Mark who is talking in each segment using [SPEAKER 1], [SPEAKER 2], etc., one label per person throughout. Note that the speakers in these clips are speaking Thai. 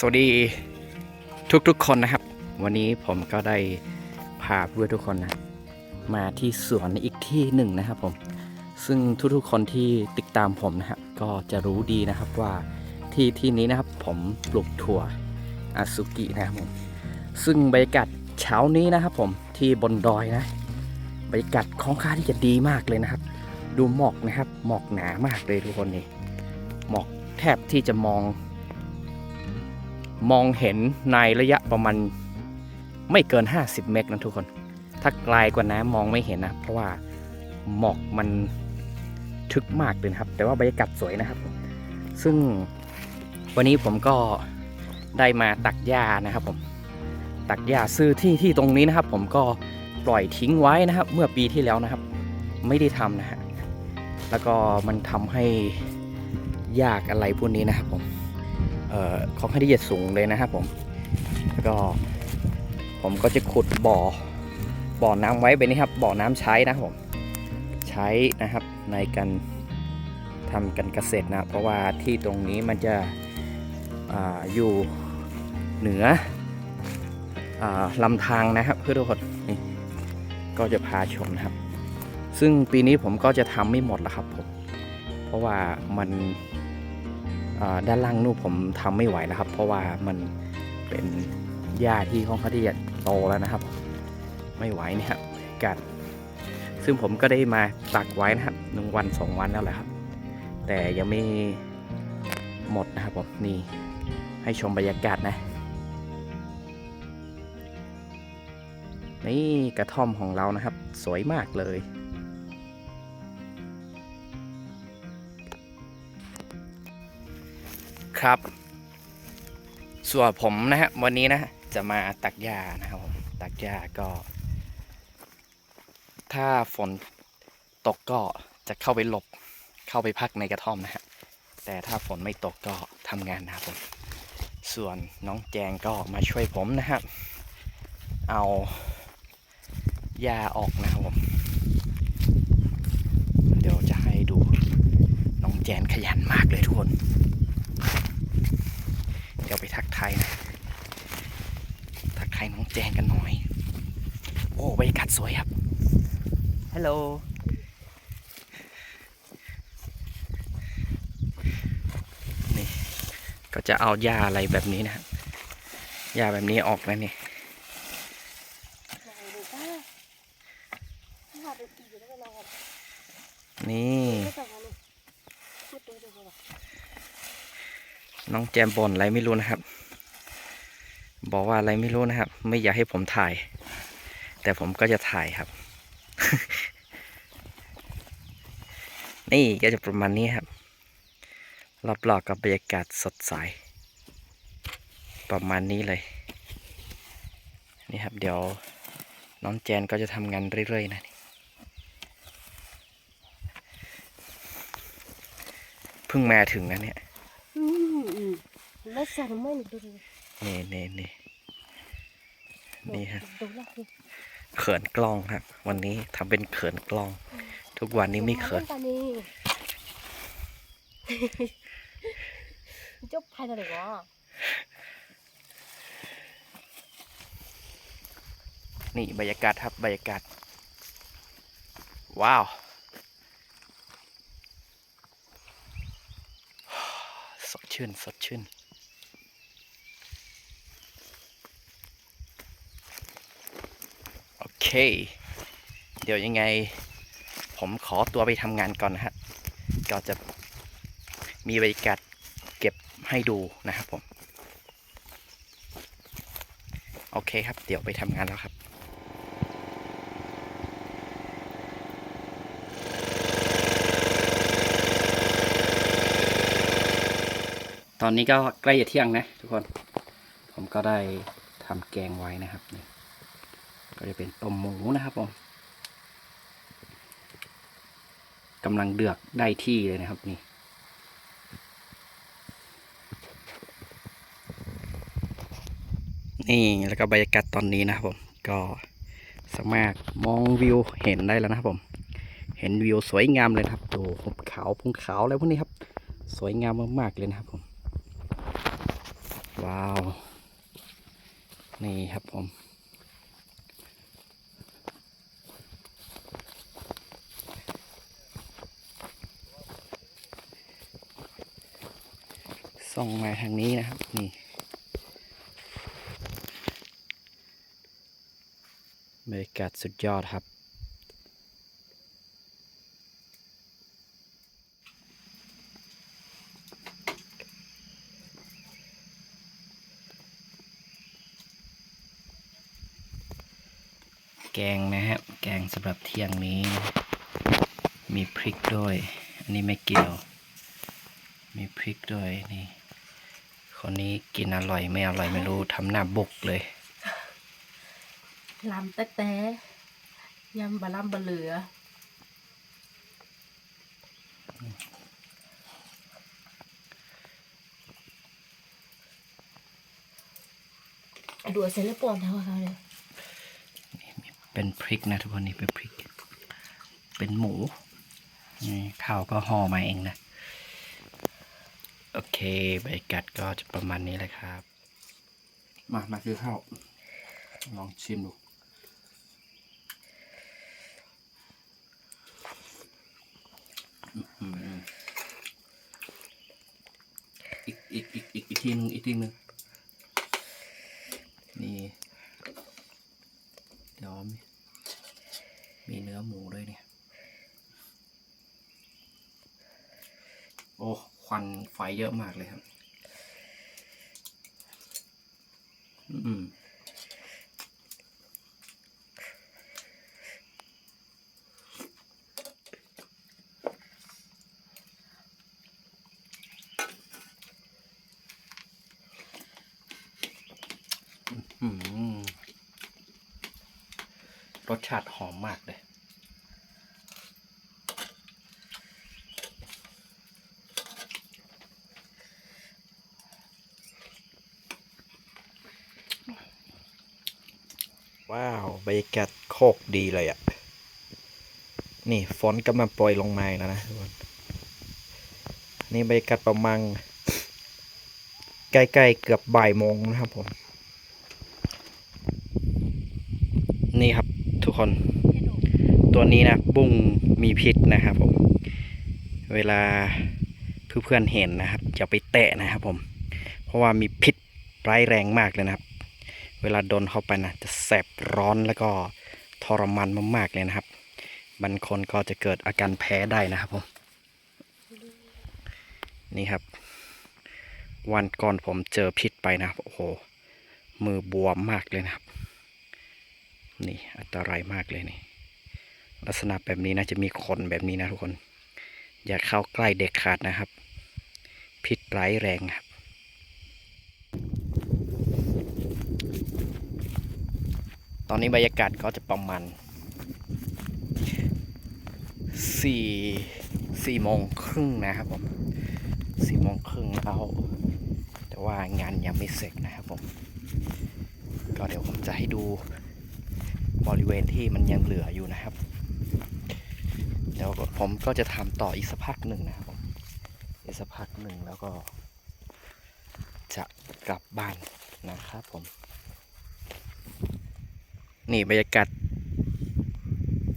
[SPEAKER 1] สวัสดีทุกๆคนนะครับ วันนี้ผมก็ได้พาเพื่อนทุกคนนะ มาที่สวนอีกที่หนึ่งนะครับผมซึ่งทุกๆคนที่ติดตามผมนะครับก็จะรู้ดีนะครับว่าที่ที่นี้นะครับผมปลูกถั่วอาซุกินะครับผมซึ่งบรรยากาศเช้านี้นะครับผมที่บนดอยนะบรรยากาศค่อนข้างที่จะดีมากเลยนะครับ ดูหมอกนะครับหมอกหนามากเลยทุกคนนี่หมอกแทบที่จะมอง มองเห็นในระยะประมาณไม่เกิน 50 เมตรนะทุกคน ถ้าไกลกว่านั้นมองไม่เห็นนะ เพราะว่าหมอกมันทึกมากเลยนครับ แต่ว่าบรรยากาศสวยนะครับ ซึ่งวันนี้ผมก็ได้มาตักหญ้านะครับผม ตักหญ้าซื้อที่ที่ตรงนี้นะครับ ผมก็ปล่อยทิ้งไว้นะครับ เมื่อปีที่แล้วนะครับ ไม่ได้ทำนะฮะ แล้วก็มันทำให้ยากอะไรพวกนี้นะครับผม เอ่อค่อนข้างที่จะสูงเลยนะครับผม แล้วก็ผมก็จะขุดบ่อ บ่อน้ำไว้แบบนี้ครับ บ่อน้ำใช้นะครับผม ใช้นะครับในการทำการเกษตรนะ เพราะว่าที่ตรงนี้มันจะออยู่เหนืออลำธารนะครับเพื่อนทุกคนนี่ก็จะพาชมนะครับ ซึ่งปีนี้ผมก็จะทำไม่หมดแล้วครับผม เพราะว่ามัน ด้านล่างนู่นผมทำไม่ไหวแล้วครับ เพราะว่ามันเป็นหญ้าที่ค่อนข้างที่จะโตแล้วนะครับ ไม่ไหวนี่ครับกัดซึ่งผมก็ได้มาตักไว้นะครับหนึ่งวันสองวันแล้วแหละครับ แต่ยังไม่หมดนะครับผมนี่ให้ชมบรรยากาศนะ นี่กระท่อมของเรานะครับ สวยมากเลย ครับ ส่วนผมนะฮะวันนี้นะจะมาตักหญ้านะครับผมตักหญ้าก็ ถ้าฝนตกก็จะเข้าไปหลบเข้าไปพักในกระท่อมนะฮะแต่ถ้าฝนไม่ตกก็ทำงานนะครับผมส่วนน้องแจงก็มาช่วยผมนะครับ เอาหญ้าออกนะครับผมเดี๋ยวจะให้ดูน้องแจนขยันมากเลยทุกคน เดี๋ยวไปทักทายนะ ทักทายน้องแจงกันหน่อย โอ้บรรยากาศสวยครับ ฮัลโหล นี่ ก็จะเอาหญ้าอะไรแบบนี้นะครับหญ้าแบบนี้ออกนะนี่นี่ น้องแจมบ่นอะไรไม่รู้นะครับ บอกว่าอะไรไม่รู้นะครับ ไม่อยากให้ผมถ่าย แต่ผมก็จะถ่ายครับ นี่ก็จะประมาณนี้ครับรอบๆกับบรรยากาศสดใสประมาณนี้เลย นี่ครับ เดี๋ยวน้องแจนก็จะทำงานเรื่อยๆนะเพิ่งมาถึงนะเนี่ย
[SPEAKER 2] นไม่หนูดูดู
[SPEAKER 1] นี่นี่นี่นี่ครับ
[SPEAKER 2] ดูละคือ
[SPEAKER 1] เขินกล้องครับวันนี้ทำเป็นเขินกล้อง ทุกวันนี้ไม่เขิน
[SPEAKER 2] ตอนนี้จบภายในหรือวะ
[SPEAKER 1] นี่บรรยากาศครับบรรยากาศ ว้าว สดชื่น สดชื่น โอ เค เดี๋ยวยังไง ผมขอตัวไปทำงานก่อนนะฮะก็จะมีบรรยากาศเก็บให้ดูนะครับผม โอเคครับ เดี๋ยวไปทำงานแล้วครับตอนนี้ก็ใกล้จะเที่ยงนะทุกคน ผมก็ได้ทำแกงไว้นะครับนี่ ก็จะเป็นต้มหมูนะครับผมกำลังเดือกได้ที่เลยนะครับนี่นี่แล้วก็บรรยากาศตอนนี้นะครับผมก็สามารถมองวิวเห็นได้แล้วนะครับผม เห็นวิวสวยงามเลยครับดูหุบเขาภูเขาอะไรพวกนี้ครับ สวยงามมากๆเลยนะครับผม ว้าว นี่ครับผม ส่องมาทางนี้นะครับ นี่ บรรยากาศสุดยอดครับ แกงนะครับ แกงสำหรับเที่ยงนี้ มีพริกด้วย อันนี้ไม่เกี่ยว มีพริกด้วยนี่ คนนี้กินอร่อยไม่อร่อยไม่รู้ทำหน้าบกเลย
[SPEAKER 2] ลำแต่แต่ยำบะลำบะเหลือ ดูเซเลปอนเท่าเขาเลย
[SPEAKER 1] เป็นพริกนะทุกคนนี่เป็นพริก เป็นหมูนี่ข้าวก็ห่อมาเองนะ โอเคบรรยากาศก็จะประมาณนี้แหละครับ มามาคือข้าวลองชิมดูอีกอีกอีกอีกอีกทีหนึงอีกทีหนึงนี่ เดี๋ยวมีมีเนื้อหมูด้วยเนี่ย โอ้ ควันไฟ เยอะมากเลยครับ อืมรสชาติหอมมากเลย ว้าวบรรยากาศโคกดีเลยอะ่ะ นี่ฝนกำลังปล่อยลงมาแล้วนะทุกคนนี่บรรยากาศประมาณใกล้ๆเกือบบ่ายโมงนะครับผม นี่ครับทุกคน ตัวนี้นะบุ้งมีพิษนะครับผม เวลาเพื่อนๆเห็นนะครับอย่าไปแตะนะครับผม เพราะว่ามีพิษร้ายแรงมากเลยนะครับ วลาโดนเข้าไปนะจะแสบร้อนแล้วก็ทรมานมากๆเลยนะครับบางคนก็จะเกิดอาการแพ้ได้นะครับผมนี่ครับ วันก่อนผมเจอพิษไปนะครับโอ้โหมือบวมมากเลยนะครับ นี่อันตรายมากเลยนี่ ลักษณะแบบนี้นะจะมีขนแบบนี้นะทุกคน อย่าเข้าใกล้เด็กขาดนะครับ พิษร้ายแรงครับ ตอนนี้บรรยากาศก็จะประมาณสี่สี่โมงครึ่งนะครับผมสี่โมงครึ่งแล้ว แต่ว่างานยังไม่เสร็จนะครับผม ก็เดี๋ยวผมจะให้ดูบริเวณที่มันยังเหลืออยู่นะครับ เดี๋ยวผมก็จะทำต่ออีกสักพักหนึ่งนะครับผมอีกสักพักหนึ่งแล้วก็จะกลับบ้านนะครับผม นี่บรรยากาศ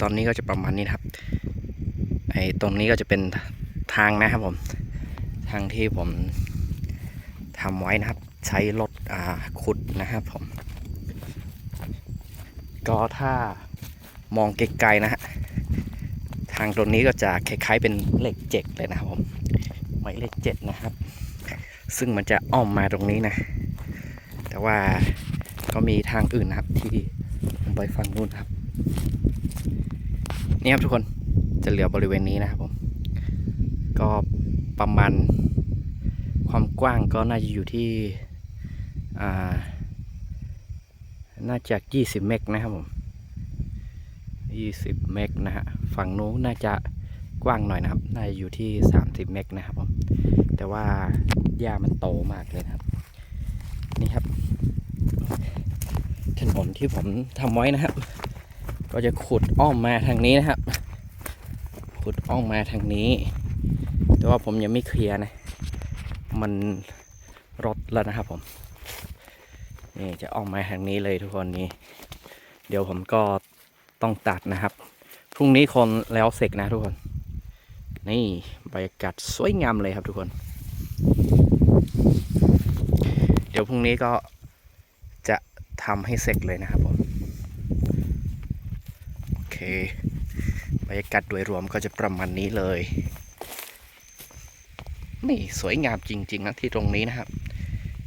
[SPEAKER 1] ตอนนี้ก็จะประมาณนี้ครับ ไอ้ตรงนี้ก็จะเป็นทางนะครับผม ทางที่ผมทำไว้นะครับ ใช้รถอ่าขุดนะครับผม ก็ถ้ามองไกลๆนะฮะ ทางตรงนี้ก็จะคล้ายๆเป็นเลขเจ็ดเลยนะครับผมหมายเลขเจ็ดนะครับ ซึ่งมันจะอ้อมมาตรงนี้นะ แต่ว่าก็มีทางอื่นนะครับที่ ผมไปฝั่งนู้นครับ นี่ครับทุกคนจะเหลือบริเวณนี้นะครับผม ก็ประมาณความกว้างก็น่าจะอยู่ที่อ่าน่าจะ20 เมกนะครับผม 20 เมกนะฮะ ฝั่งนู้นน่าจะกว้างหน่อยนะครับ น่าจะอยู่ที่ 30 เมกนะครับผม แต่ว่าหญ้ามันโตมากเลยครับ นี่ครับ ถนนที่ผมทำไว้นะครับ ก็จะขุดอ้อมมาทางนี้นะครับ ขุดอ้อมมาทางนี้ แต่ว่าผมยังไม่เคลียร์นะ มันรถแล้วนะครับผมนี่จะออกมาทางนี้เลยทุกคนนี่เดี๋ยวผมก็ต้องตัดนะครับ พรุ่งนี้คนแล้วเสร็จนะทุกคน นี่บรรยากาศสวยงามเลยครับทุกคน เดี๋ยวพรุ่งนี้ก็ ทำให้เสร็จเลยนะครับผมโอเคบรรยากาศโดยรวมก็จะประมาณนี้เลยนี่สวยงามจริง ๆนะที่ตรงนี้นะครับ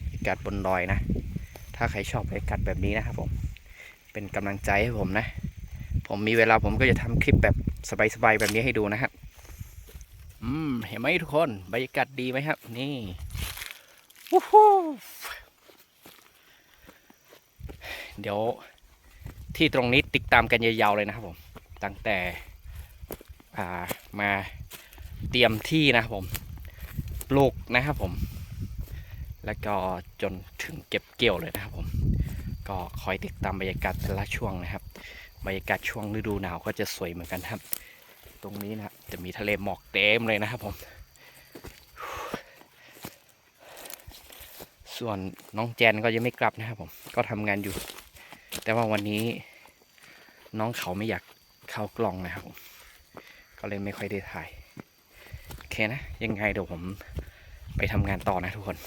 [SPEAKER 1] บรรยากาศบนดอยนะ ถ้าใครชอบบรรยากาศแบบนี้นะครับผมเป็นกำลังใจให้ผมนะ ผมมีเวลาผมก็จะทำคลิปแบบสบายๆแบบนี้ให้ดูนะครับอืมเห็นไหมทุกคนบรรยากาศดีไหมครับ นี่วู้ฮู้ เดี๋ยวที่ตรงนี้ติดตามกันยาวๆเลยนะครับผม ตั้งแต่ามาเตรียมที่นะครับผม ปลูกนะครับผม แล้วก็จนถึงเก็บเกี่ยวเลยนะครับผม ก็คอยติดตามบรรยากาศแต่ละช่วงนะครับ บรรยากาศช่วงฤดูหนาวก็จะสวยเหมือนกันครับ ตรงนี้นะครับจะมีทะเลหมอกเต็มเลยนะครับผม ส่วนน้องแจนก็ยังไม่กลับนะครับผม ก็ทำงานอยู่ แต่ว่าวันนี้น้องเขาไม่อยากเข้ากล่องนะครับก็เลยไม่ค่อยได้ถ่ายโอเคนะ ยังไงเดี๋ยวผมไปทำงานต่อนะทุกคน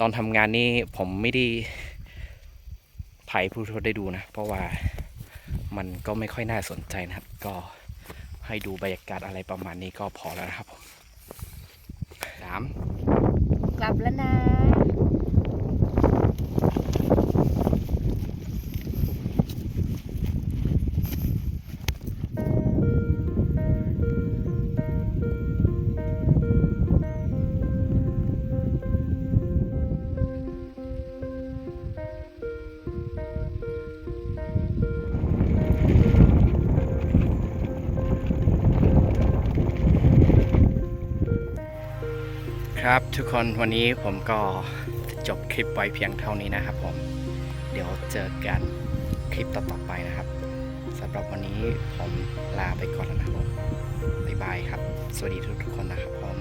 [SPEAKER 1] ตอนทำงานนี่ผมไม่ได้ถ่ายผู้ชมได้ดูนะ เพราะว่ามันก็ไม่ค่อยน่าสนใจนะครับ ก็ให้ดูบรรยากาศอะไรประมาณนี้ก็พอแล้วนะครับผมสาม
[SPEAKER 2] กลับแล้วนะ
[SPEAKER 1] ครับทุกคนวันนี้ผมก็จบคลิปไว้เพียงเท่านี้นะครับผม เดี๋ยวเจอกันคลิปต่อๆไปนะครับสำหรับวันนี้ผมลาไปก่อนแล้วนะครับบ๊ายบายครับ สวัสดีทุกๆคนนะครับผม